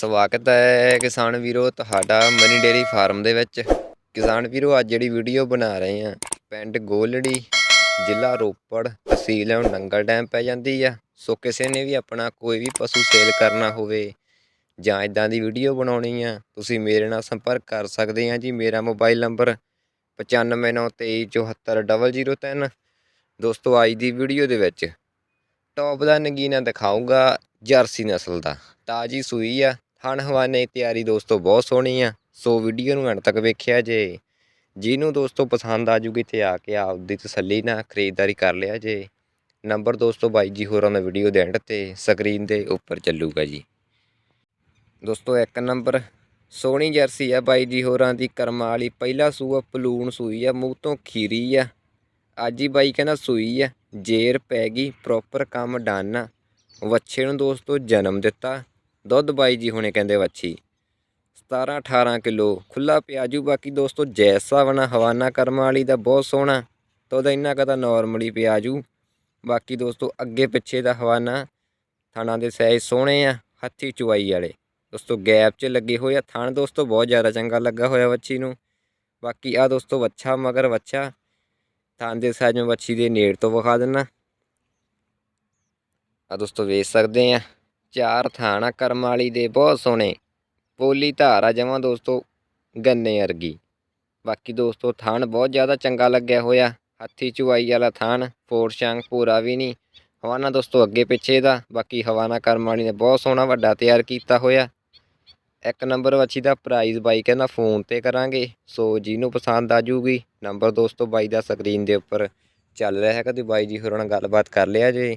ਸਵਾਗਤ ਹੈ ਕਿਸਾਨ ਵੀਰੋ, ਤੁਹਾਡਾ ਮਨੀ ਡੇਰੀ ਫਾਰਮ ਦੇ ਵਿੱਚ। ਕਿਸਾਨ ਵੀਰੋ, ਅੱਜ ਜਿਹੜੀ ਵੀਡੀਓ ਬਣਾ ਰਹੇ ਆ ਪਿੰਡ ਗੋਲੜੀ, ਜ਼ਿਲ੍ਹਾ ਰੋਪੜ ਤਹਿਸੀਲ ਨੰਗਲ ਡੈਮ ਪੈ ਜਾਂਦੀ ਆ। ਸੋ ਕਿਸੇ ਨੇ ਵੀ ਆਪਣਾ ਕੋਈ ਵੀ ਪਸ਼ੂ ਸੇਲ ਕਰਨਾ ਹੋਵੇ ਜਾਂ ਇਦਾਂ ਦੀ ਵੀਡੀਓ ਬਣਾਉਣੀ ਆ, ਤੁਸੀਂ ਮੇਰੇ ਨਾਲ ਸੰਪਰਕ ਕਰ ਸਕਦੇ ਆ ਜੀ। ਮੇਰਾ ਮੋਬਾਈਲ ਨੰਬਰ 9593740003 ਦੋਸਤੋ, ਅੱਜ ਦੀ ਵੀਡੀਓ ਦੇ ਵਿੱਚ ਟੌਪ ਦਾ ਨਗੀਨਾ ਦਿਖਾਊਗਾ ਜਰਸੀ ਨਸਲ ਦਾ। ਤਾਜੀ ਸੂਈ ਆ ਥਣ ਹਵਾਨੇ ਦੀ ਤਿਆਰੀ ਦੋਸਤੋ ਬਹੁਤ ਸੋਹਣੀ ਆ, ਸੋ ਵੀਡੀਓ ਨੂੰ ਅੰਤ ਤੱਕ ਵੇਖਿਆ ਜੇ। ਜਿਹਨੂੰ ਦੋਸਤੋ ਪਸੰਦ ਆ ਜੂਗੀ ਤੇ ਆ ਕੇ ਆਪਦੀ ਤਸੱਲੀ ਨਾਲ ਖਰੀਦਦਾਰੀ ਕਰ ਲਿਆ ਜੇ। ਨੰਬਰ ਦੋਸਤੋ ਬਾਈ ਜੀ ਹੋਰਾਂ ਦਾ ਵੀਡੀਓ ਦੇ ਐਂਡ ਤੇ ਸਕਰੀਨ ਦੇ ਉੱਪਰ ਚੱਲੂਗਾ ਜੀ। ਦੋਸਤੋ ਇੱਕ ਨੰਬਰ, ਸੋਹਣੀ ਜਰਸੀ ਆ ਬਾਈ ਜੀ ਹੋਰਾਂ ਦੀ, ਕਰਮਾਂ ਵਾਲੀ। ਪਹਿਲਾ ਸੂਆ ਪਲੂਣ ਸੂਈ ਆ, ਮੂੰਹ ਤੋਂ ਖੀਰੀ ਆ। ਅੱਜ ਹੀ ਬਾਈ ਕਹਿੰਦਾ ਸੂਈ ਆ, ਜੇਰ ਪੈ ਗਈ ਪ੍ਰੋਪਰ ਕੰਮ ਡਨ ਆ। ਵੱਛੇ ਨੂੰ ਦੋਸਤੋ ਜਨਮ ਦਿੱਤਾ। ਦੁੱਧ ਬਾਈ ਜੀ ਹੁਣੇ ਕਹਿੰਦੇ ਵੱਛੀ। 17 18 ਕਿਲੋ ਖੁੱਲਾ ਪਿਆਜੂ। ਬਾਕੀ ਦੋਸਤੋ ਜੈਸਾ ਬਣਾ, ਹਵਾਨਾ ਕਰਮਾਂ ਵਾਲੀ ਦਾ ਬਹੁਤ ਸੋਹਣਾ। ਤਾਂ ਉਹਦਾ ਇੰਨਾ ਕਦਾ ਨਾਰਮਲੀ ਪਿਆਜੂ। ਬਾਕੀ ਦੋਸਤੋ ਅੱਗੇ ਪਿੱਛੇ ਦਾ ਹਵਾਨਾ, ਥਾਣਾ ਦੇ ਸਾਈਜ਼ ਸੋਹਣੇ ਆ, ਹੱਥੀ ਚੁਆਈ ਵਾਲੇ। ਦੋਸਤੋ ਗੈਪ 'ਚ ਲੱਗੇ ਹੋਏ ਆ ਥਣ ਦੋਸਤੋ, ਬਹੁਤ ਜ਼ਿਆਦਾ ਚੰਗਾ ਲੱਗਾ ਹੋਇਆ ਵੱਛੀ ਨੂੰ। ਬਾਕੀ ਆ ਦੋਸਤੋ ਵੱਛਾ ਮਗਰ ਵੱਛਾ ਥਾਂ ਦੇ ਸਾਈਜ਼ ਮੈਂ ਵੱਛੀ ਦੇ ਨੇੜ ਤੋਂ ਵਿਖਾ ਦਿੰਨਾ। ਆ ਦੋਸਤੋ ਵੇਚ ਸਕਦੇ ਆ। ਚਾਰ ਥਾਣਾ ਕਰਮ ਵਾਲੀ ਦੇ ਬਹੁਤ ਸੋਹਣੇ। ਪੋਲੀ ਧਾਰ ਆ ਜਮਾਂ ਦੋਸਤੋ ਗੰਨੇ ਅਰਗੀ ਬਾਕੀ ਦੋਸਤੋ ਥਾਣ ਬਹੁਤ ਜ਼ਿਆਦਾ ਚੰਗਾ ਲੱਗਿਆ ਹੋਇਆ। ਹੱਥੀ ਚੁਆਈ ਵਾਲਾ ਥਾਣ, ਫੋਰ ਸ਼ੰਗ ਪੂਰਾ ਵੀ ਨਹੀਂ। ਹਵਾਨਾ ਦੋਸਤੋ ਅੱਗੇ ਪਿੱਛੇ ਦਾ, ਬਾਕੀ ਹਵਾਨਾ ਕਰਮ ਵਾਲੀ ਨੇ ਬਹੁਤ ਸੋਹਣਾ ਵੱਡਾ ਤਿਆਰ ਕੀਤਾ ਹੋਇਆ। ਇੱਕ ਨੰਬਰ ਵੱਛੀ ਦਾ ਪ੍ਰਾਈਜ਼ ਬਾਈ ਕਹਿੰਦਾ ਫੋਨ ਤੇ ਕਰਾਂਗੇ। ਸੋ ਜਿਹਨੂੰ ਪਸੰਦ ਆ ਜੂਗੀ, ਨੰਬਰ ਦੋਸਤੋ ਬਾਈ ਦਾ ਸਕਰੀਨ ਦੇ ਉੱਪਰ ਚੱਲ ਰਿਹਾ ਹੈ ਕਦੇ ਬਾਈ ਜੀ ਹੋਰਾਂ ਨਾਲ ਗੱਲਬਾਤ ਕਰ ਲਿਆ ਜੇ।